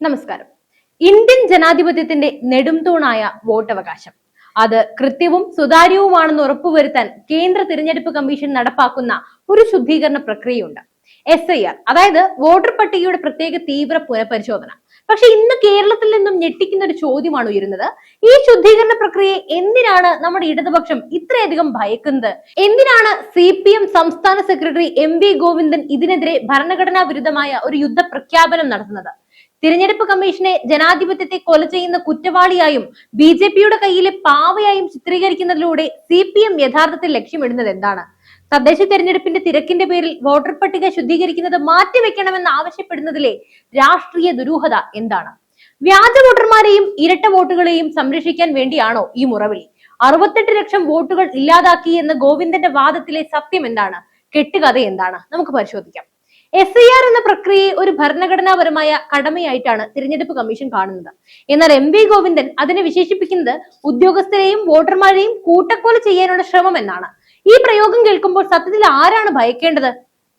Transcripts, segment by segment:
നമസ്കാരം. ഇന്ത്യൻ ജനാധിപത്യത്തിന്റെ നെടുംതൂണായ വോട്ടവകാശം. അത് കൃത്യവും സുതാര്യവുമാണെന്ന് ഉറപ്പുവരുത്താൻ കേന്ദ്ര തിരഞ്ഞെടുപ്പ് കമ്മീഷൻ നടപ്പാക്കുന്ന ഒരു ശുദ്ധീകരണ പ്രക്രിയയുണ്ട്. എസ് ഐ ആർ അതായത് വോട്ടർ പട്ടികയുടെ പ്രത്യേക തീവ്ര പുനഃപരിശോധന. പക്ഷെ ഇന്ന് കേരളത്തിൽ നിന്നും ഞെട്ടിക്കുന്ന ഒരു ചോദ്യമാണ് ഉയരുന്നത്. ഈ ശുദ്ധീകരണ പ്രക്രിയയെ എന്തിനാണ് നമ്മുടെ ഇടതുപക്ഷം ഇത്രയധികം ഭയക്കുന്നത്? എന്തിനാണ് സി പി എം സംസ്ഥാന സെക്രട്ടറി എം വി ഗോവിന്ദൻ ഇതിനെതിരെ ഭരണഘടനാ വിരുദ്ധമായ ഒരു യുദ്ധ പ്രഖ്യാപനം നടത്തുന്നത്? തിരഞ്ഞെടുപ്പ് കമ്മീഷനെ ജനാധിപത്യത്തെ കൊല ചെയ്യുന്ന കുറ്റവാളിയായും ബി ജെ പിയുടെ കയ്യിലെ പാവയായും ചിത്രീകരിക്കുന്നതിലൂടെ സി പി എം യഥാർത്ഥത്തിൽ ലക്ഷ്യമിടുന്നത് എന്താണ്? തദ്ദേശ തെരഞ്ഞെടുപ്പിന്റെ തിരക്കിന്റെ പേരിൽ വോട്ടർ പട്ടിക ശുദ്ധീകരിക്കുന്നത് മാറ്റിവെക്കണമെന്ന് ആവശ്യപ്പെടുന്നതിലെ രാഷ്ട്രീയ ദുരൂഹത എന്താണ്? വ്യാജ വോട്ടർമാരെയും ഇരട്ട വോട്ടുകളെയും സംരക്ഷിക്കാൻ വേണ്ടിയാണോ ഈ മുറവിളി? അറുപത്തെട്ട് ലക്ഷം വോട്ടുകൾ ഇല്ലാതാക്കി എന്ന ഗോവിന്ദന്റെ വാദത്തിലെ സത്യം എന്താണ്? കെട്ടുകഥ എന്താണ്? നമുക്ക് പരിശോധിക്കാം. എസ് ഐ ആർ എന്ന പ്രക്രിയയെ ഒരു ഭരണഘടനാപരമായ കടമയായിട്ടാണ് തിരഞ്ഞെടുപ്പ് കമ്മീഷൻ കാണുന്നത്. എന്നാൽ എം വി ഗോവിന്ദൻ അതിനെ വിശേഷിപ്പിക്കുന്നത് ഉദ്യോഗസ്ഥരെയും വോട്ടർമാരെയും കൂട്ടക്കൊല ചെയ്യാനുള്ള ശ്രമം എന്നാണ്. ഈ പ്രയോഗം കേൾക്കുമ്പോൾ സത്യത്തിൽ ആരാണ് ഭയക്കേണ്ടത്?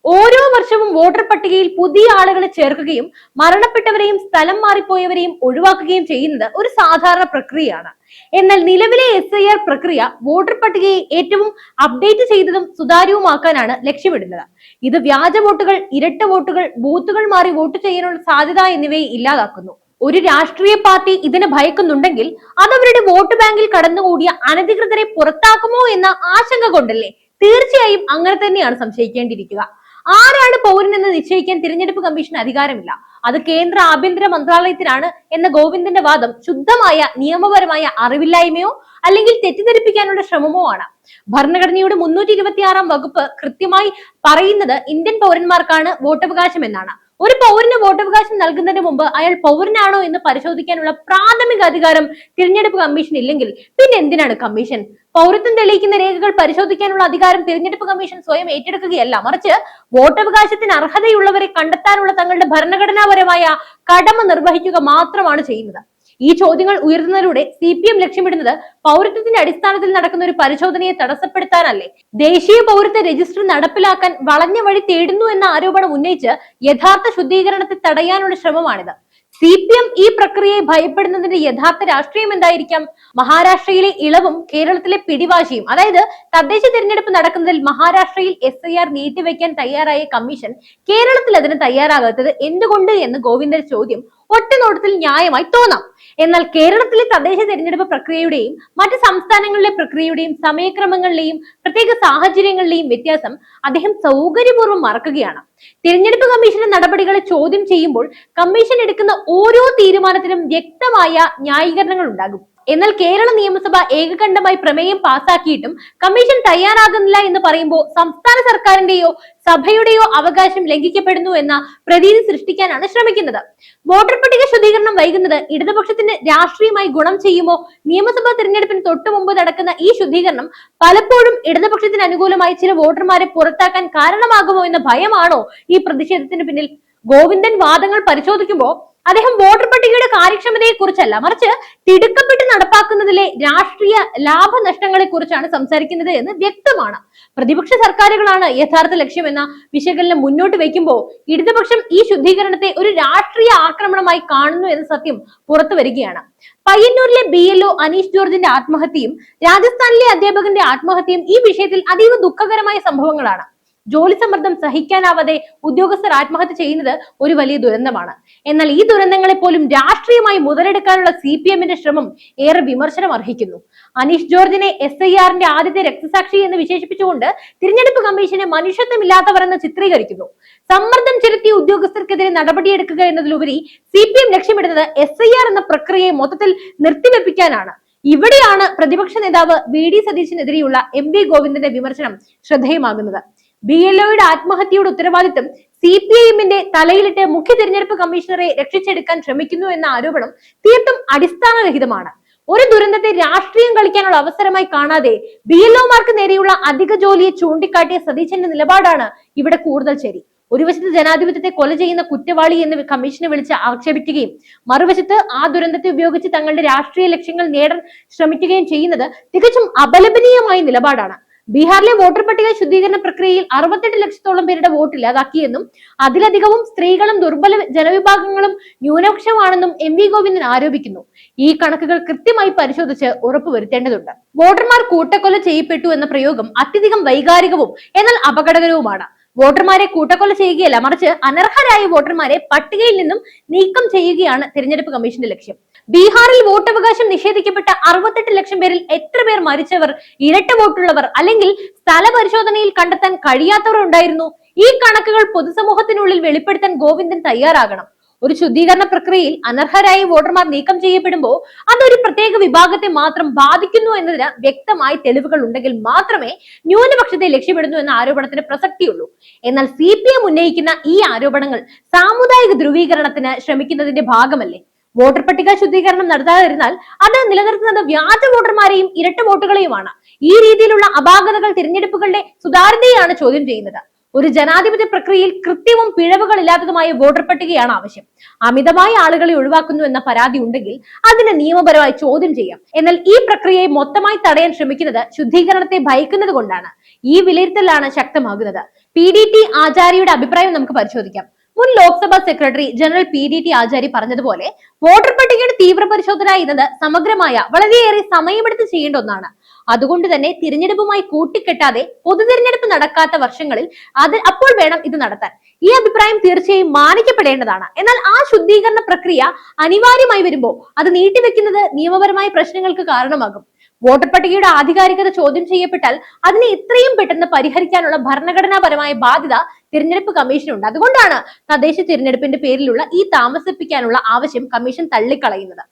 ഓരോ വർഷവും വോട്ടർ പട്ടികയിൽ പുതിയ ആളുകളെ ചേർക്കുകയും മരണപ്പെട്ടവരെയും സ്ഥലം മാറിപ്പോയവരെയും ഒഴിവാക്കുകയും ചെയ്യുന്നത് ഒരു സാധാരണ പ്രക്രിയയാണ്. എന്നാൽ നിലവിലെ എസ് ഐ ആർ പ്രക്രിയ വോട്ടർ പട്ടികയെ ഏറ്റവും അപ്ഡേറ്റ് ചെയ്തതും സുതാര്യവുമാക്കാനാണ് ലക്ഷ്യമിടുന്നത്. ഇത് വ്യാജ വോട്ടുകൾ ഇരട്ട വോട്ടുകൾ ബൂത്തുകൾ മാറി വോട്ട് ചെയ്യാനുള്ള സാധ്യത എന്നിവയെ ഇല്ലാതാക്കുന്നു. ഒരു രാഷ്ട്രീയ പാർട്ടി ഇതിനെ ഭയക്കുന്നുണ്ടെങ്കിൽ അതവരുടെ വോട്ട് ബാങ്കിൽ കടന്നുകൂടിയ അനധികൃതരെ പുറത്താക്കുമോ എന്ന ആശങ്ക കൊണ്ടല്ലേ തീർച്ചയായും അങ്ങനെ തന്നെയാണ് സംശയിക്കേണ്ടിയിരിക്കുക. ആരാണ് പൗരൻ എന്ന് നിശ്ചയിക്കാൻ തിരഞ്ഞെടുപ്പ് കമ്മീഷന് അധികാരമില്ല? അത് കേന്ദ്ര ആഭ്യന്തര മന്ത്രാലയത്തിനാണ് എന്ന ഗോവിന്ദന്റെ വാദം ശുദ്ധമായ നിയമപരമായ അറിവില്ലായ്മയോ അല്ലെങ്കിൽ തെറ്റിദ്ധരിപ്പിക്കാനുള്ള ശ്രമമോ ആണ്. ഭരണഘടനയുടെ മുന്നൂറ്റി ഇരുപത്തി ആറാം വകുപ്പ് കൃത്യമായി പറയുന്നത് ഇന്ത്യൻ പൗരന്മാർക്കാണ് വോട്ടവകാശം എന്നാണ്. ഒരു പൗരന് വോട്ടവകാശം നൽകുന്നതിന് മുമ്പ് അയാൾ പൗരനാണോ എന്ന് പരിശോധിക്കാനുള്ള പ്രാഥമിക അധികാരം തിരഞ്ഞെടുപ്പ് കമ്മീഷൻ ഇല്ലെങ്കിൽ പിന്നെ എന്തിനാണ് കമ്മീഷൻ? പൗരത്വം തെളിയിക്കുന്ന രേഖകൾ പരിശോധിക്കാനുള്ള അധികാരം തിരഞ്ഞെടുപ്പ് കമ്മീഷൻ സ്വയം ഏറ്റെടുക്കുകയല്ല. മറിച്ച് വോട്ടവകാശത്തിന് അർഹതയുള്ളവരെ കണ്ടെത്താനുള്ള തങ്ങളുടെ ഭരണഘടനാപരമായ കടമ നിർവഹിക്കുക മാത്രമാണ് ചെയ്യുന്നത്. ഈ ചോദ്യങ്ങൾ ഉയർത്തുന്നതിലൂടെ സി പി എം ലക്ഷ്യമിടുന്നത് പൗരത്വത്തിന്റെ അടിസ്ഥാനത്തിൽ നടക്കുന്ന ഒരു പരിശോധനയെ തടസ്സപ്പെടുത്താനല്ലേ? ദേശീയ പൗരത്വ രജിസ്റ്റർ നടപ്പിലാക്കാൻ വളഞ്ഞ വഴി തേടുന്നു എന്ന ആരോപണം ഉന്നയിച്ച് യഥാർത്ഥ ശുദ്ധീകരണത്തെ തടയാനുള്ള ശ്രമമാണിത്. സി പി എം ഈ പ്രക്രിയയെ ഭയപ്പെടുന്നതിന്റെ യഥാർത്ഥ രാഷ്ട്രീയം എന്തായിരിക്കാം? മഹാരാഷ്ട്രയിലെ ഇളവും കേരളത്തിലെ പിടിവാശിയും അതായത് തദ്ദേശ തിരഞ്ഞെടുപ്പ് നടക്കുന്നതിൽ മഹാരാഷ്ട്രയിൽ എസ് ഐ ആർ നീട്ടിവെക്കാൻ തയ്യാറായ കമ്മീഷൻ കേരളത്തിൽ അതിന് തയ്യാറാകാത്തത് എന്തുകൊണ്ട് എന്ന് ഗോവിന്ദന്റെ ചോദ്യം ഒറ്റ നോട്ടത്തിൽ ന്യായമായി തോന്നാം. എന്നാൽ കേരളത്തിലെ തദ്ദേശ തെരഞ്ഞെടുപ്പ് പ്രക്രിയയുടെയും മറ്റ് സംസ്ഥാനങ്ങളിലെ പ്രക്രിയയുടെയും സമയക്രമങ്ങളിലെയും പ്രത്യേക സാഹചര്യങ്ങളിലെയും വ്യത്യാസം അദ്ദേഹം സൗകര്യപൂർവം മറക്കുകയാണ്. തിരഞ്ഞെടുപ്പ് കമ്മീഷന്റെ നടപടികളെ ചോദ്യം ചെയ്യുമ്പോൾ കമ്മീഷൻ എടുക്കുന്ന ഓരോ തീരുമാനത്തിനും വ്യക്തമായ ന്യായീകരണങ്ങൾ ഉണ്ടാകും. എന്നാൽ കേരള നിയമസഭ ഏകകണ്ഠമായി പ്രമേയം പാസാക്കിയിട്ടും കമ്മീഷൻ തയ്യാറാകുന്നില്ല എന്ന് പറയുമ്പോൾ സംസ്ഥാന സർക്കാരിന്റെയോ സഭയുടെയോ അവകാശം ലംഘിക്കപ്പെടുന്നു എന്ന പ്രതീതി സൃഷ്ടിക്കാനാണ് ശ്രമിക്കുന്നത്. വോട്ടർ പട്ടിക ശുദ്ധീകരണം വൈകുന്നത് ഇടതുപക്ഷത്തിന് രാഷ്ട്രീയമായി ഗുണം ചെയ്യുമോ? നിയമസഭാ തിരഞ്ഞെടുപ്പിന് തൊട്ടു മുമ്പ് നടക്കുന്ന ഈ ശുദ്ധീകരണം പലപ്പോഴും ഇടതുപക്ഷത്തിന് അനുകൂലമായി ചില വോട്ടർമാരെ പുറത്താക്കാൻ കാരണമാകുമോ എന്ന ഭയമാണോ ഈ പ്രതിഷേധത്തിന് പിന്നിൽ? ഗോവിന്ദൻ വാദങ്ങൾ പരിശോധിക്കുമ്പോൾ അദ്ദേഹം വോട്ടർ പട്ടികയുടെ കാര്യക്ഷമതയെ കുറിച്ചല്ല മറിച്ച് തിടുക്കപ്പെട്ട് നടപ്പാക്കുന്നതിലെ രാഷ്ട്രീയ ലാഭനഷ്ടങ്ങളെ കുറിച്ചാണ് സംസാരിക്കുന്നത് എന്ന് വ്യക്തമാണ്. പ്രതിപക്ഷ സർക്കാരുകളാണ് യഥാർത്ഥ ലക്ഷ്യമെന്ന വിശകലനം മുന്നോട്ട് വയ്ക്കുമ്പോൾ ഇടതുപക്ഷം ഈ ശുദ്ധീകരണത്തെ ഒരു രാഷ്ട്രീയ ആക്രമണമായി കാണുന്നു എന്ന സത്യം പുറത്തു വരികയാണ്. പയ്യന്നൂരിലെ ബി എൽ ഒ അനീഷ് ജോർജിന്റെ ആത്മഹത്യയും രാജസ്ഥാനിലെ അധ്യാപകന്റെ ആത്മഹത്യയും ഈ വിഷയത്തിൽ അതീവ ദുഃഖകരമായ സംഭവങ്ങളാണ്. ജോലി സമ്മർദ്ദം സഹിക്കാനാവാതെ ഉദ്യോഗസ്ഥർ ആത്മഹത്യ ചെയ്യുന്നത് ഒരു വലിയ ദുരന്തമാണ്. എന്നാൽ ഈ ദുരന്തങ്ങളെ പോലും രാഷ്ട്രീയമായി മുതലെടുക്കാനുള്ള സി പി എമ്മിന്റെ ശ്രമം ഏറെ വിമർശനം അർഹിക്കുന്നു. അനീഷ് ജോർജിനെ എസ് ഐ ആറിന്റെ ആദ്യത്തെ രക്തസാക്ഷി എന്ന് വിശേഷിപ്പിച്ചുകൊണ്ട് തിരഞ്ഞെടുപ്പ് കമ്മീഷനെ മനുഷ്യത്വമില്ലാത്തവർ എന്ന് ചിത്രീകരിക്കുന്നു. സമ്മർദ്ദം ചെലുത്തിയ ഉദ്യോഗസ്ഥർക്കെതിരെ നടപടിയെടുക്കുക എന്നതിലുപരി സി പി എം ലക്ഷ്യമിടുന്നത് എസ് ഐ ആർ എന്ന പ്രക്രിയയെ മൊത്തത്തിൽ നിർത്തിവെപ്പിക്കാനാണ്. ഇവിടെയാണ് പ്രതിപക്ഷ നേതാവ് വി ഡി സതീശിനെതിരെയുള്ള എം വി ഗോവിന്ദന്റെ വിമർശനം ശ്രദ്ധേയമാകുന്നത്. ബി എൽ ഒയുടെ ആത്മഹത്യയുടെ ഉത്തരവാദിത്തം സി പി ഐ എമ്മിന്റെ തലയിലിട്ട് മുഖ്യ തിരഞ്ഞെടുപ്പ് കമ്മീഷണറെ രക്ഷിച്ചെടുക്കാൻ ശ്രമിക്കുന്നു എന്ന ആരോപണം തീർത്തും അടിസ്ഥാനരഹിതമാണ്. ഒരു ദുരന്തത്തെ രാഷ്ട്രീയം കളിക്കാനുള്ള അവസരമായി കാണാതെ ബി എൽ ഒമാർക്ക് നേരെയുള്ള അധിക ജോലിയെ ചൂണ്ടിക്കാട്ടിയ സതീശന്റെ നിലപാടാണ് ഇവിടെ കൂടുതൽ ശരി. ഒരു വശത്ത് ജനാധിപത്യത്തെ കൊല ചെയ്യുന്ന കുറ്റവാളി എന്ന് കമ്മീഷനെ വിളിച്ച് ആക്ഷേപിക്കുകയും മറുവശത്ത് ആ ദുരന്തത്തെ ഉപയോഗിച്ച് തങ്ങളുടെ രാഷ്ട്രീയ ലക്ഷ്യങ്ങൾ നേടാൻ ശ്രമിക്കുകയും ചെയ്യുന്നത് തികച്ചും അപലപനീയമായ നിലപാടാണ്. ബീഹാറിലെ വോട്ടർ പട്ടിക ശുദ്ധീകരണ പ്രക്രിയയിൽ അറുപത്തെട്ട് ലക്ഷത്തോളം പേരുടെ വോട്ട് ഇല്ലാതാക്കിയെന്നും അതിലധികവും സ്ത്രീകളും ദുർബല ജനവിഭാഗങ്ങളും ന്യൂനപക്ഷമാണെന്നും എം വി ഗോവിന്ദൻ ആരോപിക്കുന്നു. ഈ കണക്കുകൾ കൃത്യമായി പരിശോധിച്ച് ഉറപ്പുവരുത്തേണ്ടതുണ്ട്. വോട്ടർമാർ കൂട്ടക്കൊല ചെയ്യപ്പെട്ടു എന്ന പ്രയോഗം അത്യധികം വൈകാരികവും എന്നാൽ അപകടകരവുമാണ്. വോട്ടർമാരെ കൂട്ടക്കൊല ചെയ്യുകയല്ല മറിച്ച് അനർഹരായ വോട്ടർമാരെ പട്ടികയിൽ നിന്നും നീക്കം ചെയ്യുകയാണ് തിരഞ്ഞെടുപ്പ് കമ്മീഷന്റെ ലക്ഷ്യം. ബീഹാറിൽ വോട്ടവകാശം നിഷേധിക്കപ്പെട്ട അറുപത്തെട്ട് ലക്ഷം പേരിൽ എത്ര പേർ മരിച്ചവർ ഇരട്ട വോട്ടുള്ളവർ അല്ലെങ്കിൽ സ്ഥല പരിശോധനയിൽ കണ്ടെത്താൻ കഴിയാത്തവർ ഉണ്ടായിരുന്നു? ഈ കണക്കുകൾ പൊതുസമൂഹത്തിനുള്ളിൽ വെളിപ്പെടുത്താൻ ഗോവിന്ദൻ തയ്യാറാകണം. ഒരു ശുദ്ധീകരണ പ്രക്രിയയിൽ അനർഹരായ വോട്ടർമാർ നീക്കം ചെയ്യപ്പെടുമ്പോൾ അതൊരു പ്രത്യേക വിഭാഗത്തെ മാത്രം ബാധിക്കുന്നു എന്നതിന് വ്യക്തമായ തെളിവുകൾ ഉണ്ടെങ്കിൽ മാത്രമേ ന്യൂനപക്ഷത്തെ ലക്ഷ്യമിടുന്നു എന്ന ആരോപണത്തിന് പ്രസക്തിയുള്ളൂ. എന്നാൽ സി ഉന്നയിക്കുന്ന ഈ ആരോപണങ്ങൾ സാമുദായിക ധ്രുവീകരണത്തിന് ശ്രമിക്കുന്നതിന്റെ ഭാഗമല്ലേ? വോട്ടർ പട്ടിക ശുദ്ധീകരണം നടത്താതിരുന്നാൽ അത് നിലനിർത്തുന്നത് വ്യാജ വോട്ടർമാരെയും ഇരട്ട വോട്ടുകളെയുമാണ്. ഈ രീതിയിലുള്ള അപാകതകൾ തിരഞ്ഞെടുപ്പുകളുടെ സുതാര്യതയാണ് ചോദ്യം ചെയ്യുന്നത്. ഒരു ജനാധിപത്യ പ്രക്രിയയിൽ കൃത്യവും പിഴവുകളില്ലാത്തതുമായ വോട്ടർ പട്ടികയാണ് ആവശ്യം. അമിതമായ ആളുകളെ ഒഴിവാക്കുന്നു എന്ന പരാതി ഉണ്ടെങ്കിൽ അതിനെ നിയമപരമായി ചോദ്യം ചെയ്യാം. എന്നാൽ ഈ പ്രക്രിയയെ മൊത്തമായി തടയാൻ ശ്രമിക്കുന്നത് ശുദ്ധീകരണത്തെ ഭയക്കുന്നത് കൊണ്ടാണ്. ഈ വിലയിരുത്തലാണ് ശക്തമാകുന്നത്. പി ഡി ടി ആചാര്യയുടെ അഭിപ്രായം നമുക്ക് പരിശോധിക്കാം. മുൻ Lok Sabha secretary general P D T Achari പറഞ്ഞതുപോലെ വോട്ടർ പട്ടികയുടെ തീവ്ര പരിശോധന എന്നത് സമഗ്രമായ വളരെയേറെ സമയമെടുത്ത് ചെയ്യേണ്ട ഒന്നാണ്. അതുകൊണ്ട് തന്നെ തിരഞ്ഞെടുപ്പുമായി കൂട്ടിക്കെട്ടാതെ പൊതു തിരഞ്ഞെടുപ്പ് നടക്കാത്ത വർഷങ്ങളിൽ അത് അപ്പോൾ വേണം ഇത് നടത്താൻ. ഈ അഭിപ്രായം തീർച്ചയായും മാനിക്കപ്പെടേണ്ടതാണ്. എന്നാൽ ആ ശുദ്ധീകരണ പ്രക്രിയ അനിവാര്യമായി വരുമ്പോൾ അത് നീട്ടിവെക്കുന്നത് നിയമപരമായ പ്രശ്നങ്ങൾക്ക് കാരണമാകും. വോട്ടർ പട്ടികയുടെ ആധികാരികത ചോദ്യം ചെയ്യപ്പെട്ടാൽ അതിനെ ഇത്രയും പെട്ടെന്ന് പരിഹരിക്കാനുള്ള ഭരണഘടനാപരമായ ബാധ്യത തിരഞ്ഞെടുപ്പ് കമ്മീഷനുണ്ട്. അതുകൊണ്ടാണ് തദ്ദേശ തിരഞ്ഞെടുപ്പിന്റെ പേരിലുള്ള ഈ താമസിപ്പിക്കാനുള്ള ആവശ്യം കമ്മീഷൻ തള്ളിക്കളയുന്നത്.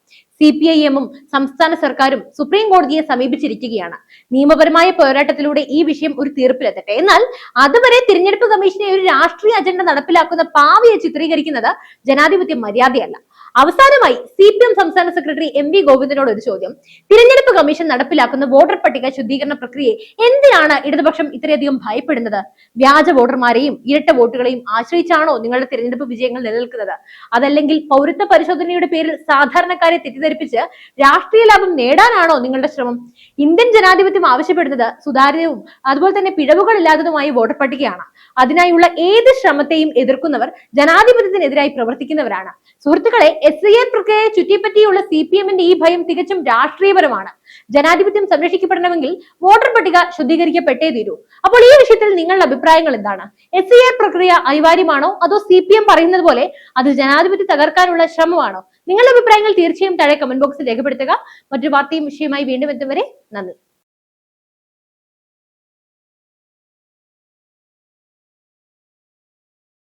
സി പി ഐ എമ്മും സംസ്ഥാന സർക്കാരും സുപ്രീം കോടതിയെ സമീപിച്ചിരിക്കുകയാണ്. നിയമപരമായ പോരാട്ടത്തിലൂടെ ഈ വിഷയം ഒരു തീർപ്പിലെത്തട്ടെ. എന്നാൽ അതുവരെ തിരഞ്ഞെടുപ്പ് കമ്മീഷനെ ഒരു രാഷ്ട്രീയ അജണ്ട നടപ്പിലാക്കുന്ന പാവിയെ ചിത്രീകരിക്കുന്നത് ജനാധിപത്യ മര്യാദയല്ല. അവസാനമായി സി പി എം സംസ്ഥാന സെക്രട്ടറി എം വി ഗോവിന്ദനോട് ഒരു ചോദ്യം. തിരഞ്ഞെടുപ്പ് കമ്മീഷൻ നടപ്പിലാക്കുന്ന വോട്ടർ പട്ടിക ശുദ്ധീകരണ പ്രക്രിയയെ എന്തിനാണ് ഇടതുപക്ഷം ഇത്രയധികം ഭയപ്പെടുന്നത്? വ്യാജ വോട്ടർമാരെയും ഇരട്ട വോട്ടുകളെയും ആശ്രയിച്ചാണോ നിങ്ങളുടെ തിരഞ്ഞെടുപ്പ് വിജയങ്ങൾ നിലനിൽക്കുന്നത്? അതല്ലെങ്കിൽ പൗരത്വ പരിശോധനയുടെ പേരിൽ സാധാരണക്കാരെ തെറ്റിദ്ധരിപ്പിച്ച് രാഷ്ട്രീയ ലാഭം നേടാനാണോ നിങ്ങളുടെ ശ്രമം? ഇന്ത്യൻ ജനാധിപത്യം ആവശ്യപ്പെടുന്നത് സുതാര്യവും അതുപോലെ തന്നെ പിഴവുകളില്ലാത്തതുമായ വോട്ടർ പട്ടികയാണ്. അതിനായുള്ള ഏത് ശ്രമത്തെയും എതിർക്കുന്നവർ ജനാധിപത്യത്തിനെതിരായി പ്രവർത്തിക്കുന്നവരാണ്. സുഹൃത്തുക്കളെ എസ് ഐ എ പ്രക്രിയയെ ചുറ്റിപ്പറ്റിയുള്ള സി പി എമ്മിന്റെ ഈ ഭയം തികച്ചും രാഷ്ട്രീയപരമാണ്. ജനാധിപത്യം സംരക്ഷിക്കപ്പെടണമെങ്കിൽ വോട്ടർ പട്ടിക ശുദ്ധീകരിക്കപ്പെട്ടേ തീരൂ. അപ്പോൾ ഈ വിഷയത്തിൽ നിങ്ങളുടെ അഭിപ്രായങ്ങൾ എന്താണ്? എസ് ഐ എ പ്രക്രിയ അനിവാര്യമാണോ? അതോ സി പി എം പറയുന്നത് പോലെ അത് ജനാധിപത്യം തകർക്കാനുള്ള ശ്രമമാണോ? നിങ്ങളുടെ അഭിപ്രായങ്ങൾ തീർച്ചയായും താഴെ കമന്റ് ബോക്സിൽ രേഖപ്പെടുത്തുക. മറ്റൊരു വാർത്തയും വിഷയമായി വീണ്ടും എത്തും വരെ നന്ദി.